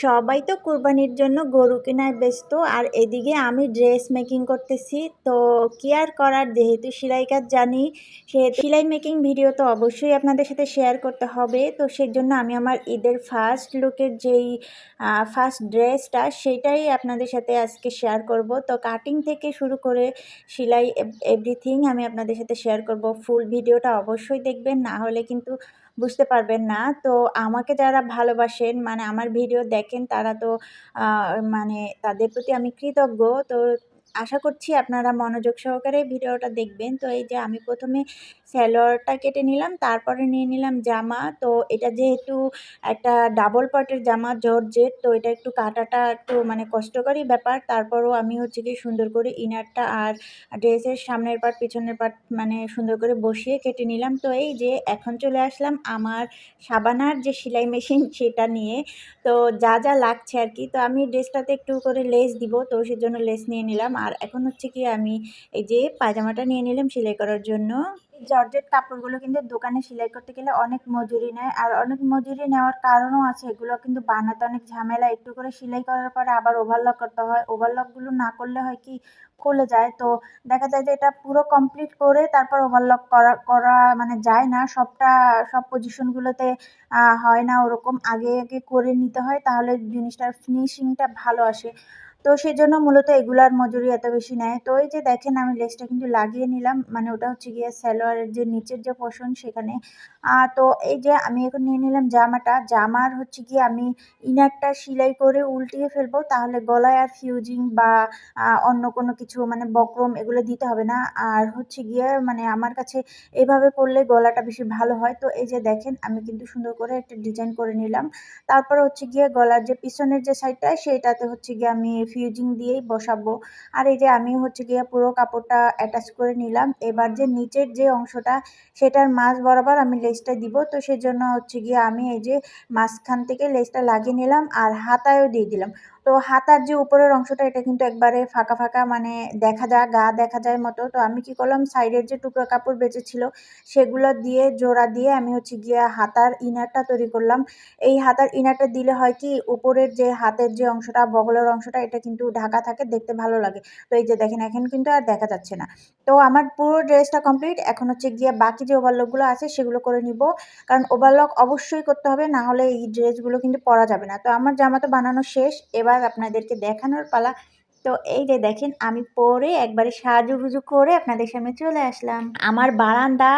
সবাই তো কুরবানির জন্য গরু কেনায় ব্যস্ত, আর এদিকে আমি ড্রেস মেকিং করতেছি। তো কি আর করার, যেহেতু সেলাই কাজ জানি, সে সেলাই মেকিং ভিডিও তো অবশ্যই আপনাদের সাথে শেয়ার করতে হবে। তো সেই জন্য আমি আমার ঈদের ফার্স্ট লুকের যেই ফার্স্ট ড্রেসটা সেটাই আপনাদের সাথে আজকে শেয়ার করব। তো কাটিং থেকে শুরু করে সেলাই এভরিথিং আমি আপনাদের সাথে শেয়ার করব। ফুল ভিডিওটা অবশ্যই দেখবেন, না হলে কিন্তু বুঝতে পারবেন না। তো আমাকে যারা ভালোবাসেন মানে আমার ভিডিও দেখেন, তারা তো মানে তাদের প্রতি আমি কৃতজ্ঞ। তো আশা করছি আপনারা মনোযোগ সহকারে ভিডিওটা দেখবেন। তো এই যে আমি প্রথমে স্যালোয়ারটা কেটে নিলাম, তারপরে নিয়ে নিলাম জামা। তো এটা যেহেতু একটা ডাবল পার্টের জামা, জর্জেট, তো এটা একটু কাটাটা একটু মানে কষ্টকরই ব্যাপার। তারপরও আমি হচ্ছে কি সুন্দর করে ইনারটা আর ড্রেসের সামনের পার্ট পিছনের পার্ট মানে সুন্দর করে বসিয়ে কেটে নিলাম। তো এই যে এখন চলে আসলাম আমার সাবানার যে সেলাই মেশিন সেটা নিয়ে। তো যা যা লাগছে আর কি। তো আমি ড্রেসটাতে একটু করে লেস দিব, তো সেজন্য লেস নিয়ে নিলাম। আর এখন হচ্ছে কি আমি এই যে পায়জামাটা নিয়ে নিলাম সেলাই করার জন্য। জর্জেট কাপড়গুলো কিন্তু দোকানে সেলাই করতে গেলে অনেক মজুরি নেয় আর অনেক মজুরি নেওয়ার কারণও আছে। এগুলো কিন্তু বানাতে অনেক ঝামেলা। একটু করে সেলাই করার পরে আবার ওভারলক করতে হয়। ওভারলকগুলো না করলে হয় কি খুলে যায়। তো দেখা যায় যে এটা পুরো কমপ্লিট করে তারপর ওভারলক করা করা মানে যায় না। সবটা, সব পজিশনগুলোতে হয় না। ওরকম আগে আগে করে নিতে হয়। তাহলে জিনিসটার ফিনিশিংটা ভালো আসে। তো সেই জন্য মূলত এগুলার মজুরি এত বেশি নেয়। তো এই যে দেখেন আমি লেসটা কিন্তু লাগিয়ে নিলাম মানে ওটা হচ্ছে গিয়ে স্যালোয়ারের যে নিচের যে পোষণ সেখানে। তো এই যে আমি এখন নিয়ে নিলাম জামাটা, জামার হচ্ছে গিয়ে আমি ইনারটা সেলাই করে উল্টিয়ে ফেলব, তাহলে গলায় আর ফিউজিং বা অন্য কোনো কিছু মানে বক্রম এগুলো দিতে হবে না। আর হচ্ছে গিয়ে মানে আমার কাছে এভাবে করলে গলাটা বেশি ভালো হয়। তো এই যে দেখেন আমি কিন্তু সুন্দর করে একটা ডিজাইন করে নিলাম। তারপর হচ্ছে গিয়ে গলার যে পিছনের যে সাইডটা সেইটাতে হচ্ছে গিয়ে আমি ফিউজিং দিয়েই বসাবো। আর এই যে আমি হচ্ছে গিয়ে পুরো কাপড়টা অ্যাটাচ করে নিলাম। এবার যে নিচের যে অংশটা, সেটার মাছ বরাবর আমি লেসটা দিব। তো সেজন্য হচ্ছে গিয়ে আমি এই যে মাঝখান থেকে লেসটা লাগিয়ে নিলাম আর হাতায়ও দিয়ে দিলাম। তো হাতার যে উপরের অংশটা, এটা কিন্তু একবারে ফাঁকা ফাঁকা মানে দেখা যায়, গা দেখা যায় মতো। তো আমি কি করলাম, সাইডের যে টুকরো কাপড় বেঁচেছিল, সেগুলো দিয়ে, জোড়া দিয়ে আমি হচ্ছে গিয়ে হাতার ইনারটা তৈরি করলাম। এই হাতার ইনারটা দিলে হয় কি, উপরের যে হাতের যে অংশটা, বগলের অংশটা, এটা কিন্তু ঢাকা থাকে, দেখতে ভালো লাগে। তো এই যে দেখেন, এখন কিন্তু আর দেখা যাচ্ছে না। তো আমার পুরো ড্রেসটা কমপ্লিট, এখন হচ্ছে গিয়ে বাকি যে ওভারলকগুলো আছে, সেগুলো করে নিব। কারণ ওভারলক অবশ্যই করতে হবে, না হলে এই ড্রেসগুলো কিন্তু পরা যাবে না। তো আমার জামা তো বানানো শেষ, এবার আপনাদেরকে দেখানোর পালা তো এই যে দেখেন, আমি পরে একবারে সাজুগুজু করে আপনাদের সামনে চলে আসলাম। আমার বারান্দা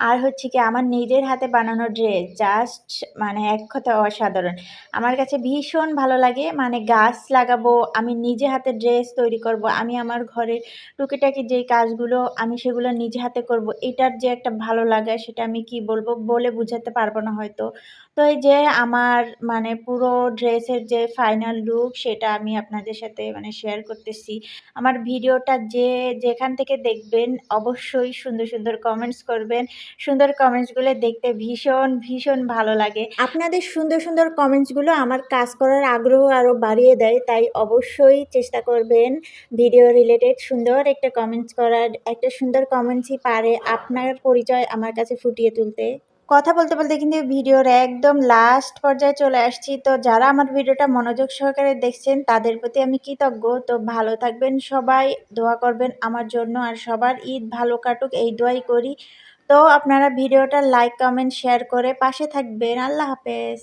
আর হচ্ছে কি আমার নিজের হাতে বানানো ড্রেস জাস্ট মানে এক কথা অসাধারণ। আমার কাছে ভীষণ ভালো লাগে মানে গাছ লাগাবো, আমি নিজে হাতে ড্রেস তৈরি করব, আমি আমার ঘরের টুকিটাকি যেই কাজগুলো আমি সেগুলো নিজে হাতে করব, এটার যে একটা ভালো লাগা সেটা আমি কি বলব বলে বুঝাতে পারব না হয়তো। তো এই যে আমার মানে পুরো ড্রেসের যে ফাইনাল লুক সেটা আমি আপনাদের সাথে মানে শেয়ার করতেছি। আমার ভিডিওটা যে, যেখান থেকে দেখবেন অবশ্যই সুন্দর সুন্দর কমেন্টস করবেন। সুন্দর কমেন্টসগুলো দেখতে ভীষণ ভীষণ ভালো লাগে। আপনাদের সুন্দর সুন্দর কমেন্টসগুলো আমার কাজ করার আগ্রহ আরও বাড়িয়ে দেয়, তাই অবশ্যই চেষ্টা করবেন ভিডিও রিলেটেড সুন্দর একটা কমেন্টস করার, একটা সুন্দর কমেন্টসই পারে আপনার পরিচয় আমার কাছে ফুটিয়ে তুলতে। কথা বলতে বলতে কিন্তু ভিডিওর একদম লাস্ট পর্যায়ে চলে আসছি। তো যারা আমার ভিডিওটা মনোযোগ সহকারে দেখছেন, তাদের প্রতি আমি কৃতজ্ঞ। তো ভালো থাকবেন সবাই, দোয়া করবেন আমার জন্য আর সবার। ঈদ ভালো কাটুক, এই দোয়াই করি। তো আপনারা ভিডিওটা লাইক কমেন্ট শেয়ার করে পাশে থাকবেন। আল্লাহ হাফেজ।